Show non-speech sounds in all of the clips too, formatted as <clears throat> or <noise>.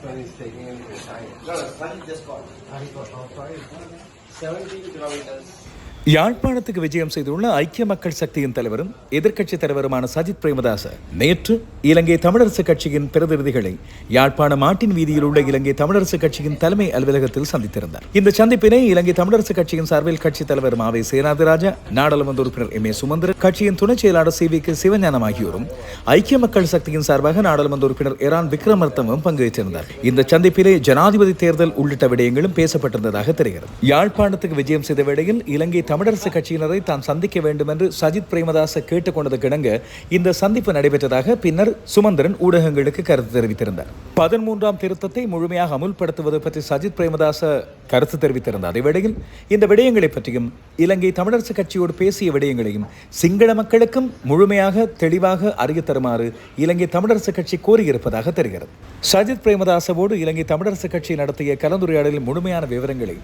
Taking science. No, no, just called. Harikot, how 17 kilometers. யாழ்ப்பாணத்துக்கு விஜயம் செய்துள்ள ஐக்கிய மக்கள் சக்தியின் தலைவரும் எதிர்க்கட்சித் தலைவருமான சஜித் பிரேமதாச நேற்று இலங்கை தமிழரசு கட்சியின் பிரதிநிதிகளை யாழ்ப்பாணம் மாட்டின் வீதியில் உள்ள இலங்கை தமிழரசு கட்சியின் தலைமை அலுவலகத்தில் சந்தித்திருந்தார். இந்த சந்திப்பினை இலங்கை தமிழரசு கட்சியின் சார்பில் கட்சித் தலைவர் மாவை சேனாதிராஜா நாடாளுமன்ற உறுப்பினர் எம் ஏ சுமந்திரன் கட்சியின் துணைச் செயலாளர் சி வி கே சிவஞானம் ஆகியோரும் ஐக்கிய மக்கள் சக்தியின் சார்பாக நாடாளுமன்ற உறுப்பினர் எரான் விக்ரமர்த்தமும் பங்கேற்றிருந்தார். இந்த சந்திப்பிலே ஜனாதிபதி தேர்தல் உள்ளிட்ட விடயங்களும் பேசப்பட்டிருந்ததாக தெரிகிறது. யாழ்ப்பாணத்துக்கு விஜயம் செய்த வேளையில் இலங்கை தமிழரசு கட்சியினரை தான் சந்திக்க வேண்டும் என்று சஜித் பிரேமதாச கேட்டுக்கொண்டது கிடங்க. இந்த சந்திப்பு நடைபெற்றதாக பின்னர் சுமந்திரன் ஊடகங்களுக்கு கருத்து தெரிவித்திருந்தார். பதிமூன்றாம் திருத்தத்தை முழுமையாக அமுல்படுத்துவது பற்றி சஜித் பிரேமதாச கருத்து தெரிவித்திருந்தார் அதேவேளையில் இந்த விடயங்களை பற்றியும் இலங்கை தமிழரசு கட்சியோடு பேசிய விடயங்களையும் சிங்கள மக்களுக்கும் முழுமையாக தெளிவாக அறிய தருமாறு இலங்கை தமிழரசு கட்சி கோரியிருப்பதாக தெரிகிறது. சஜித் பிரேமதாசவோடு இலங்கை தமிழரசு கட்சி நடத்திய கலந்துரையாடலில் முழுமையான விவரங்களை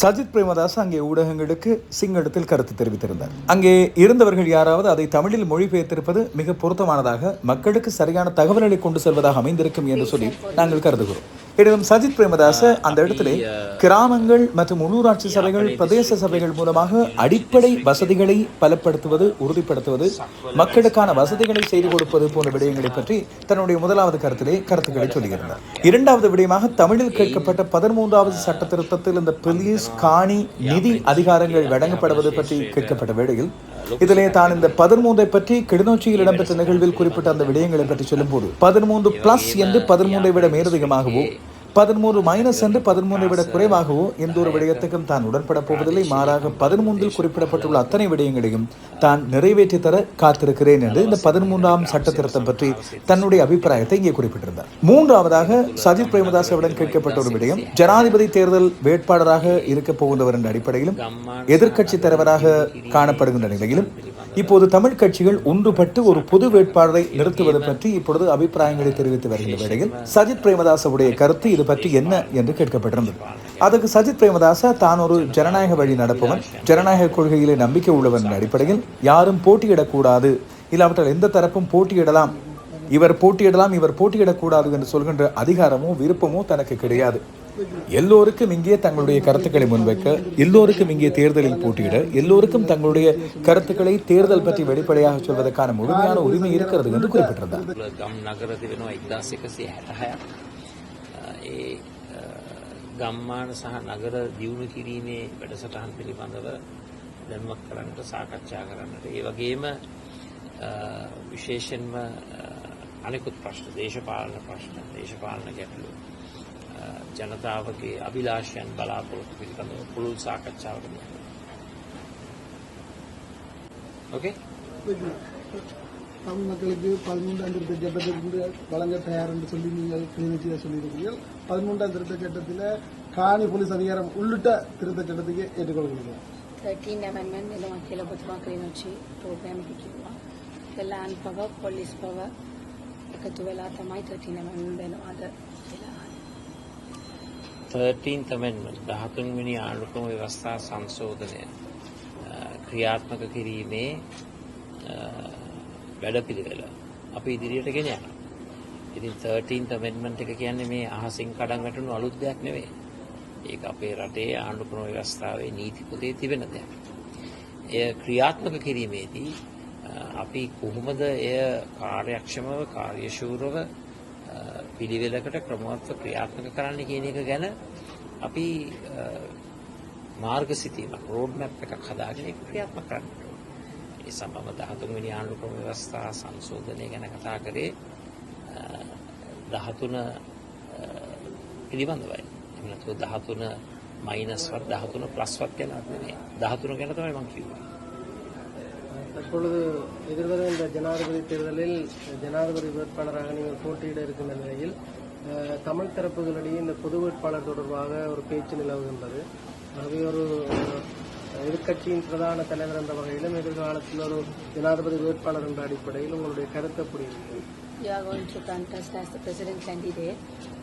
சஜித் பிரேமதாஸ் அங்கே ஊடகங்களுக்கு சிங்களத்தில் கருத்து தெரிவித்திருந்தார். அங்கே இருந்தவர்கள் யாராவது அதை தமிழில் மொழிபெயர்த்திருப்பது மிக பொருத்தமானதாக மக்களுக்கு சரியான தகவல்களை கொண்டு செல்வதாக அமைந்திருக்கும் என்று சொல்லி நாங்கள் கருதுகிறோம். எனினும் சஜித் பிரேமதாச அந்த இடத்திலே கிராமங்கள் மற்றும் உள்ளூராட்சி சபைகள் பிரதேச சபைகள் மூலமாக அடிப்படை வசதிகளை பலப்படுத்துவது உறுதிப்படுத்துவது மக்களுக்கான வசதிகளை செய்து கொடுப்பது போன்ற விடயங்களை பற்றி தன்னுடைய முதலாவது கருத்திலே கருத்துக்களை சொல்லியிருந்தார். இரண்டாவது விடயமாக தமிழில் கேட்கப்பட்ட பதிமூன்றாவது சட்ட திருத்தத்தில் இந்த போலீஸ் காணி நிதி அதிகாரங்கள் வழங்கப்படுவது பற்றி கேட்கப்பட்ட வேளையில் இதிலே தான் இந்த பதிமூன்றை பற்றி கிளிநொச்சியில் இடம்பெற்ற நிகழ்வில் குறிப்பிட்ட அந்த விடயங்களை பற்றி சொல்லும்போது பதிமூன்று பிளஸ் என்று பதிமூன்றை விட மேலதிகமாகவோ பதிமூன்று மைனஸ் என்று பதிமூன்றை விட குறைவாகவோ எந்த ஒரு விடயத்துக்கும் தான் உடன்பட போவதில்லை. மாறாக பதிமூன்றில் குறிப்பிடப்பட்டுள்ள அத்தனை விடயங்களையும் தான் நிறைவேற்றி தர காத்திருக்கிறேன் என்று இந்த பதிமூன்றாம் சட்ட திருத்தம் பற்றி தன்னுடைய அபிப்பிராயத்தை இங்கே குறிப்பிட்டிருந்தார். மூன்றாவதாக சஜித் பிரேமதாசவிடம் கேட்கப்பட்ட ஒரு விடயம் ஜனாதிபதி தேர்தல் வேட்பாளராக இருக்க போகின்றவர் என்ற அடிப்படையிலும் எதிர்க்கட்சி தலைவராக காணப்படுகின்ற நிலையிலும் இப்போது தமிழ் கட்சிகள் ஒன்றுபட்டு ஒரு பொது வேட்பாளரை நிறுத்துவது பற்றி இப்பொழுது அபிப்பிராயங்களை தெரிவித்து வருகின்ற வேளையில் சஜித் பிரேமதாசவுடைய கருத்து இது பற்றி என்ன என்று கேட்கப்பட்டிருந்தது. அதற்கு சஜித் பிரேமதாச தான் ஒரு ஜனநாயக வழி நடப்பவன் ஜனநாயக கொள்கையிலே நம்பிக்கை உள்ளவன் அடிப்படையில் யாரும் போட்டியிடக்கூடாது. இல்லாவிட்டால் எந்த தரப்பும் போட்டியிடலாம். இவர் போட்டியிடலாம் இவர் போட்டியிடக்கூடாது என்று சொல்கின்ற அதிகாரமோ விருப்பமோ தனக்கு கிடையாது. எல்லோருக்கும் இங்கே தங்களுடைய கருத்துக்களை முன்வைக்க எல்லோருக்கும் இங்கே தேர்தலில் போட்டியிட எல்லோருக்கும் தங்களுடைய கருத்துக்களை தேர்தல் பற்றி வெளிப்படையாக சொல்வதற்கான முழுமையான உரிமை இருக்கிறது என்று குறிப்பிட்டிருந்தார் ගම් නගර තිබෙනවා එක්දස් එකසිය හැටහයක් ඒ අ, ගම්මාන සහ නගර දියුණු කිරීමේ වැඩසටහන් පිළිබඳව දැනුවත් කරන්නට සාකච්ඡා කරන්නට ඒ වගේම අ, විශේෂෙන්ම අ, අනෙකුත් ප්‍රශ්න දේශපාලන ප්‍රශ්න දේශපාලන ගැටලු අ, ජනතාවගේ අභිලාෂයන් බලාපොරොත්තු පිළිබඳව පුළුල් සාකච්ඡාවකට යන්න. ஓகே தமிழ் மக்களுக்கு பதிமூன்றாம் திருத்த சட்டத்திற்கு வழங்க தயார் என்று சொல்லி நீங்கள் கிளிநொச்சியில் சொல்லியிருக்கிறீர்கள் பதிமூன்றாம் திருத்த சட்டத்தில் காணி போலீஸ் அதிகாரம் உள்ளிட்ட திருத்த சட்டத்துக்கு ஏற்றுக்கொள்கிறீர்கள் 13 amendment එනවා කියලා ඔබතුමා ක්‍රීනොච්චි ප්‍රෝග්‍රෑම් එක කිව්වා. ලෑන්ඩ් පවර්, පොලිස් පවර් එකතු වෙලා තමයි 13 amendment වෙනවාද කියලා. 13th amendment 13 වෙනි ආණ්ඩුක්‍රම ව්‍යවස්ථා සංශෝධනය අ, ක්‍රියාත්මක කිරීමේ අ, වැඩපිළිවෙල අපි ඉදිරියට ගෙන යනවා. ඉතින් 13th amendment එක කියන්නේ මේ අහසින් කඩන් වැටුණු අලුත් දෙයක් නෙවෙයි. ඒක අපේ රටේ ආණ්ඩුක්‍රම ව්‍යවස්ථාවේ නීති පොතේ තිබෙන දෙයක්. එය ක්‍රියාත්මක කිරීමේදී අ, අපි කොහොමද එය කාර්යක්ෂමව කාර්යශූරව අ, පිළිවෙලකට ක්‍රමවත්ව ක්‍රියාත්මක කරන්න කියන එක ගැන අපි අ, මාර්ග සිතීමක් රෝඩ් මැප් එකක් හදාගෙන ඒක ක්‍රියාත්මක කරන්න ඕනේ. ඒ සමම 13 වෙනි ආණ්ඩුක්‍රම ව්‍යවස්ථා සංශෝධනය ගැන කතා කරේ අ, 13 අ, පිළිබඳවයි. එහෙම නැත්නම් 13 මයිනස්වත් 13 ප්ලස්වත් ගැනත් නෙමෙයි. 13 ගැන තමයි මම කිව්වේ. தற்பொழுது எதிர்வரும் இந்த ஜனாதிபதி தேர்தலில் ஜனாதிபதி வேட்பாளராக நீங்கள் போட்டியிட இருக்கின்ற நிலையில் தமிழ் தரப்புகளிடையே இந்த பொது வேட்பாளர் தொடர்பாக ஒரு பேச்சு நிலவுகின்றது ஆகவே ஒரு எதிர்கட்சியின் பிரதான தலைவர் என்ற வகையிலும் எதிர்காலத்தில் ஒரு ஜனாதிபதி வேட்பாளர் என்ற அடிப்படையில் உங்களுடைய கருத்தை புரியுது You are going to contest as the president candidate.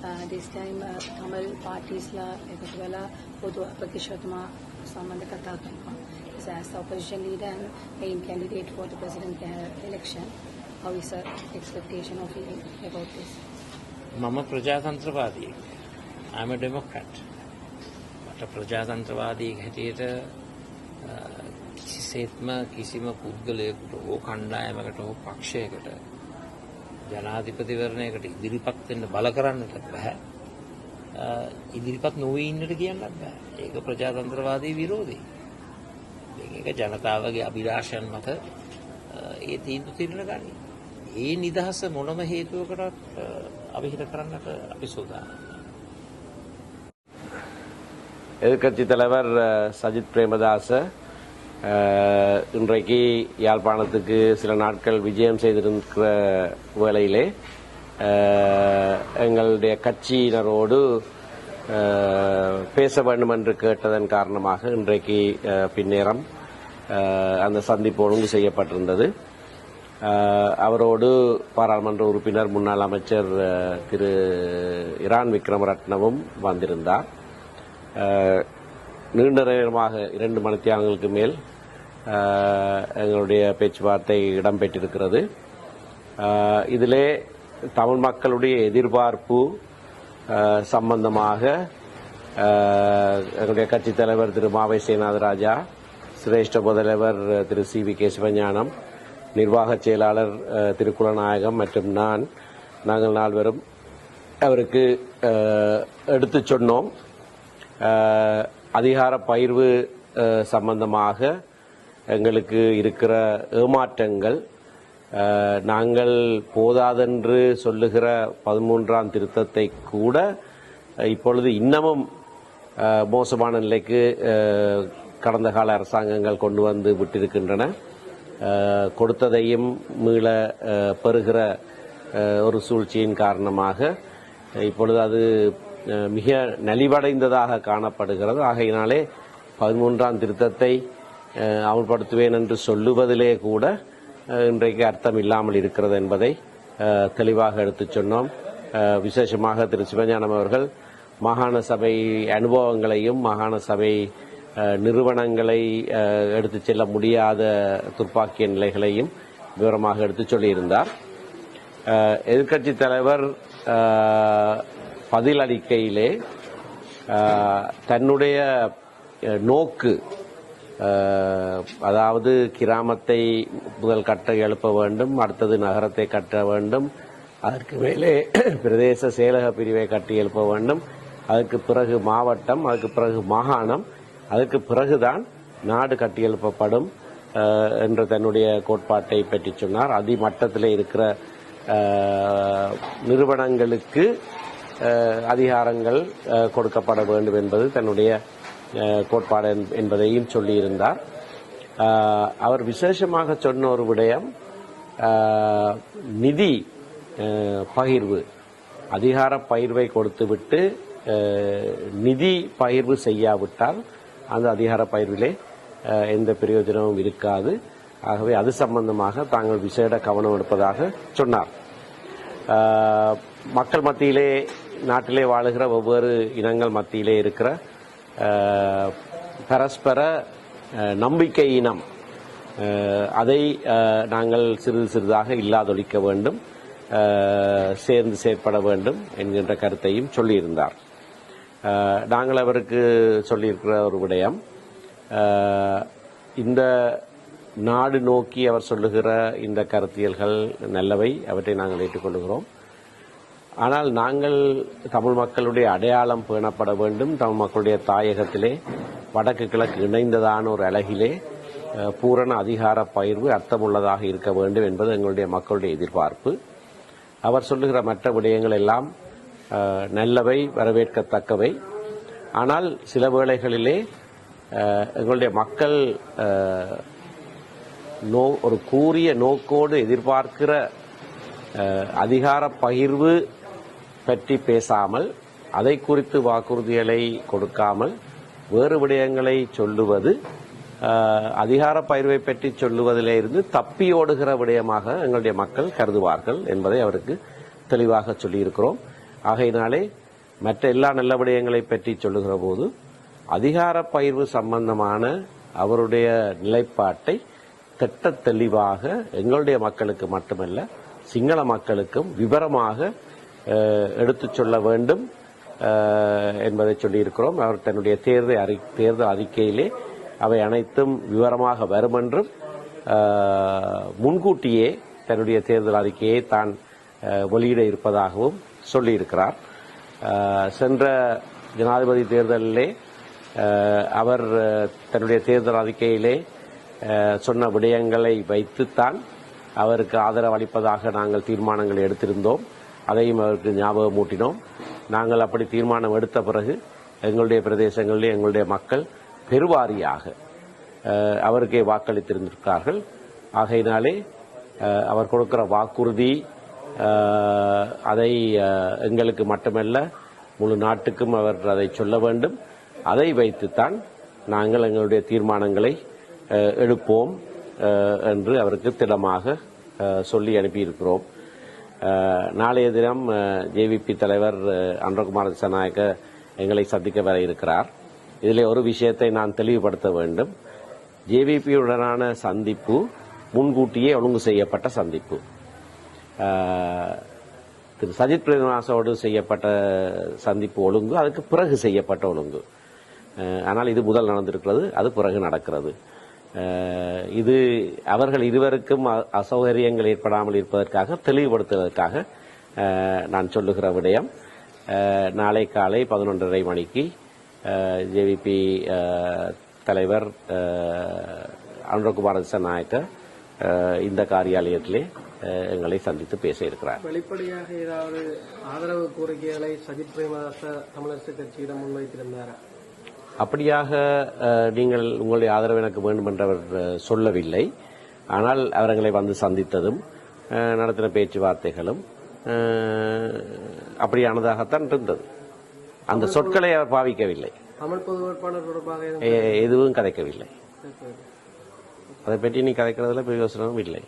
Uh, this time, uh, Tamil parties பொது அப்பகிஷத்துமா சம்பந்த கத்தாக்கம் කතා කරනවා. So as the opposition leader and main candidate for the president uh, election, how is the expectation of you about this? මම ප්‍රජාතන්ත්‍රවාදී I'm a Democrat. මට ප්‍රජාතන්ත්‍රවාදී හැටියට අ, කිසිසේත්ම කිසිම පුද්ගලයකුට හෝ කණ්ඩායමකට හෝ පක්ෂයකට ජනාධිපතිවරණයකට ඉදිරිපත් වෙන්න බල කරන්නට බෑ. අ, ඉදිරිපත් නොවී ඉන්නට කියන්නත් බෑ. ඒක ප්‍රජාතන්ත්‍රවාදී විරෝධී. එක ජනතාවගේ අභිලාෂන් මත ඒ තීන්දු තිරණ ගනි. ඒ නිදහස මොනම හේතුවකටත් අභිහිත කරන්නට අපි සූදානම්. எதிர்கட்சி தலைவர் சஜித் பிரேமதாச இன்றைக்கு யாழ்ப்பாணத்துக்கு சில நாட்கள் விஜயம் செய்திருக்கிற வேளையிலே எங்களுடைய கட்சியினரோடு பேச வேண்டும் என்று கேட்டதன் காரணமாக இன்றைக்கு பின்னேரம் அந்த சந்திப்பு ஒழுங்கு செய்யப்பட்டிருந்தது. அவரோடு பாராளுமன்ற உறுப்பினர் முன்னாள் அமைச்சர் திரு இரான் விக்ரமரட்னவும் வந்திருந்தார். நீண்ட நேரமாக இரண்டு மணித்தியாலங்களுக்கு மேல் எங்களுடைய பேச்சுவார்த்தை இடம்பெற்றிருக்கிறது. இதிலே தமிழ் மக்களுடைய எதிர்பார்ப்பு சம்பந்தமாக எங்களுடைய கட்சித் தலைவர் திரு மாவை சேனாதராஜா சிரேஷ்ட முதல்வர் திரு சி வி கேசவஞானம் நிர்வாகச் செயலாளர் திரு குலநாயகம் மற்றும் நான் நாங்கள் நால்வரும் அவருக்கு எடுத்து சொன்னோம். அதிகார பயிர்வு சம்பந்தமாக எங்களுக்கு இருக்கிற ஏமாற்றங்கள் நாங்கள் போதாதென்று சொல்லுகிற பதிமூன்றாம் திருத்தத்தை கூட இப்பொழுது இன்னமும் மோசமான நிலைக்கு கடந்த கால அரசாங்கங்கள் கொண்டு வந்து விட்டிருக்கின்றன. கொடுத்ததையும் மீள பெறுகிற ஒரு சூழ்ச்சியின் காரணமாக இப்பொழுது அது மிக நலிவடைந்ததாக காணப்படுகிறது. ஆகையினாலே பதிமூன்றாம் திருத்தத்தை அமல்படுத்துவேன் என்று சொல்லுவதிலே கூட இன்றைக்கு அர்த்தம் இல்லாமல் இருக்கிறது என்பதை தெளிவாக எடுத்துச் சொன்னோம். விசேஷமாக திரு சிவஞானம் அவர்கள் மாகாண சபை அனுபவங்களையும் மாகாண சபை நிறுவனங்களை எடுத்துச் செல்ல முடியாத துர்ப்பாக்கிய நிலைகளையும் விவரமாக எடுத்துச் சொல்லியிருந்தார். எதிர்கட்சி தலைவர் பதில் அளிக்கையிலே தன்னுடைய நோக்கு அதாவது கிராமத்தை முதல் கட்ட எழுப்ப வேண்டும் அடுத்தது நகரத்தை கட்ட வேண்டும். அதற்கு மேலே <clears throat> பிரதேச செயலக பிரிவை கட்டி எழுப்ப வேண்டும். அதுக்கு பிறகு மாவட்டம் அதுக்கு பிறகு மாகாணம் அதுக்கு பிறகுதான் நாடு கட்டியெழுப்பப்படும் அஹ், என்ற தன்னுடைய கோட்பாட்டை பற்றி சொன்னார். அதிமட்டத்தில் இருக்கிற நிறுவனங்களுக்கு அதிகாரங்கள் கொடுக்கப்பட வேண்டும் என்பது தன்னுடைய கோட்பாடு என்பதையும் சொல்லியிருந்தார். அவர் விசேஷமாக சொன்ன ஒரு விடயம் நிதி பகிர்வு. அதிகார பகிர்வை கொடுத்துவிட்டு நிதி பகிர்வு செய்யாவிட்டால் அந்த அதிகார பகிர்விலே எந்த பிரயோஜனமும் இருக்காது. ஆகவே அது சம்பந்தமாக தாங்கள் விசேட கவனம் எடுப்பதாக சொன்னார். மக்கள் மத்தியிலே நாட்டிலே வாழுகிற ஒவ்வொரு இனங்கள் மத்தியிலே இருக்கிற பரஸ்பர நம்பிக்கையினம் நம்பிக்கை இனம். அதை நாங்கள் சிறிது சிறிதாக இல்லாதொழிக்க வேண்டும். சேர்ந்து செயற்பட வேண்டும் என்கின்ற கருத்தையும் சொல்லியிருந்தார். நாங்கள் அவருக்கு சொல்லியிருக்கிற ஒரு விடயம் இந்த நாடு நோக்கி அவர் சொல்லுகிற இந்த கருத்தியல்கள் நல்லவை அவற்றை நாங்கள் ஏற்றுக்கொள்கிறோம் ஆனால் நாங்கள் தமிழ் மக்களுடைய அடையாளம் பேணப்பட வேண்டும். தமிழ் மக்களுடைய தாயகத்திலே வடக்கு கிழக்கு இணைந்ததான ஒரு அழகிலே பூரண அதிகார பயிர்வு அர்த்தமுள்ளதாக இருக்க வேண்டும் என்பது எங்களுடைய மக்களுடைய எதிர்பார்ப்பு. அவர் சொல்லுகிற மற்ற விடயங்கள் எல்லாம் நல்லவை வரவேற்கத்தக்கவை. ஆனால் சில வேளைகளிலே எங்களுடைய மக்கள் நோ ஒரு கூறிய நோக்கோடு எதிர்பார்க்கிற அதிகார பகிர்வு பற்றி பேசாமல் அதை குறித்து வாக்குறுதிகளை கொடுக்காமல் வேறு விடயங்களை சொல்லுவது அதிகார பயிர்வை பற்றி சொல்லுவதிலே இருந்து தப்பி ஓடுகிற விடயமாக எங்களுடைய மக்கள் கருதுவார்கள் என்பதை அவருக்கு தெளிவாக சொல்லியிருக்கிறோம். ஆகையினாலே மற்ற எல்லா நல்ல விடயங்களை பற்றி சொல்லுகிற போது அதிகார பயிர்வு சம்பந்தமான அவருடைய நிலைப்பாட்டை திட்ட தெளிவாக எங்களுடைய மக்களுக்கு மட்டுமல்ல சிங்கள மக்களுக்கும் விவரமாக எடுத்துச் சொல்ல வேண்டும் என்பதை சொல்லியிருக்கிறோம். அவர் தன்னுடைய தேர்தல் அறி தேர்தல் அறிக்கையிலே அவை அனைத்தும் விவரமாக வரும் என்றும் முன்கூட்டியே தன்னுடைய தேர்தல் அறிக்கையை தான் வெளியிட இருப்பதாகவும் சொல்லியிருக்கிறார். சென்ற ஜனாதிபதி தேர்தலிலே அவர் தன்னுடைய தேர்தல் அறிக்கையிலே சொன்ன விடயங்களை வைத்துத்தான் அவருக்கு ஆதரவு அளிப்பதாக நாங்கள் தீர்மானங்கள் எடுத்திருந்தோம். அதையும் அவருக்கு ஞாபகம் மூட்டினோம் நாங்கள் அப்படி தீர்மானம் எடுத்த பிறகு எங்களுடைய பிரதேசங்களிலே எங்களுடைய மக்கள் பெருவாரியாக அவருக்கே வாக்களித்திருந்திருக்கிறார்கள். ஆகையினாலே அவர் கொடுக்கிற வாக்குறுதி அதை எங்களுக்கு மட்டுமல்ல முழு நாட்டுக்கும் அவர் அதை சொல்ல வேண்டும். அதை வைத்துத்தான் நாங்கள் எங்களுடைய தீர்மானங்களை எடுப்போம் என்று அவருக்கு திடமாக சொல்லி அனுப்பியிருக்கிறோம். நாளைய தினம் ஜேவிபி தலைவர் அன்றகுமார் திசாநாயக்க எங்களை சந்திக்க வர இருக்கிறார். இதில் ஒரு விஷயத்தை நான் தெளிவுபடுத்த வேண்டும். ஜேவிபியுடனான சந்திப்பு முன்கூட்டியே ஒழுங்கு செய்யப்பட்ட சந்திப்பு. திரு சஜித் பிரேமதாசோடு செய்யப்பட்ட சந்திப்பு ஒழுங்கு அதுக்கு பிறகு செய்யப்பட்ட ஒழுங்கு. ஆனால் இது முதல் நடந்திருக்கிறது அது பிறகு நடக்கிறது. இது அவர்கள் இருவருக்கும் அசௌகரியங்கள் ஏற்படாமல் இருப்பதற்காக தெளிவுபடுத்துவதற்காக நான் சொல்லுகிற விடயம். நாளை காலை பதினொன்றரை மணிக்கு ஜேவிபி தலைவர் அனுரகுமார நாயக்கர் இந்த காரியாலயத்திலே எங்களை சந்தித்து பேச இருக்கிறார். வெளிப்படையாக ஏதாவது ஆதரவு கோரிக்கைகளை சஜித் பிரேமதாச தமிழரசு கட்சியிடம் முன்வைத்திருந்தாரா? அப்படியாக நீங்கள் உங்களுடைய ஆதரவு எனக்கு வேண்டும் என்று அவர் அஹ், சொல்லவில்லை. ஆனால் அவர்களை வந்து சந்தித்ததும் நடத்தின பேச்சுவார்த்தைகளும் அப்படியானதாகத்தான் இருந்தது. அந்த சொற்களை அவர் பாவிக்கவில்லை. தமிழ் பொது வேட்பாளர் தொடர்பாக எதுவும் கதைக்கவில்லை. அதை பற்றி நீ கதைக்கிறதுல பிரயோசனமும் இல்லை.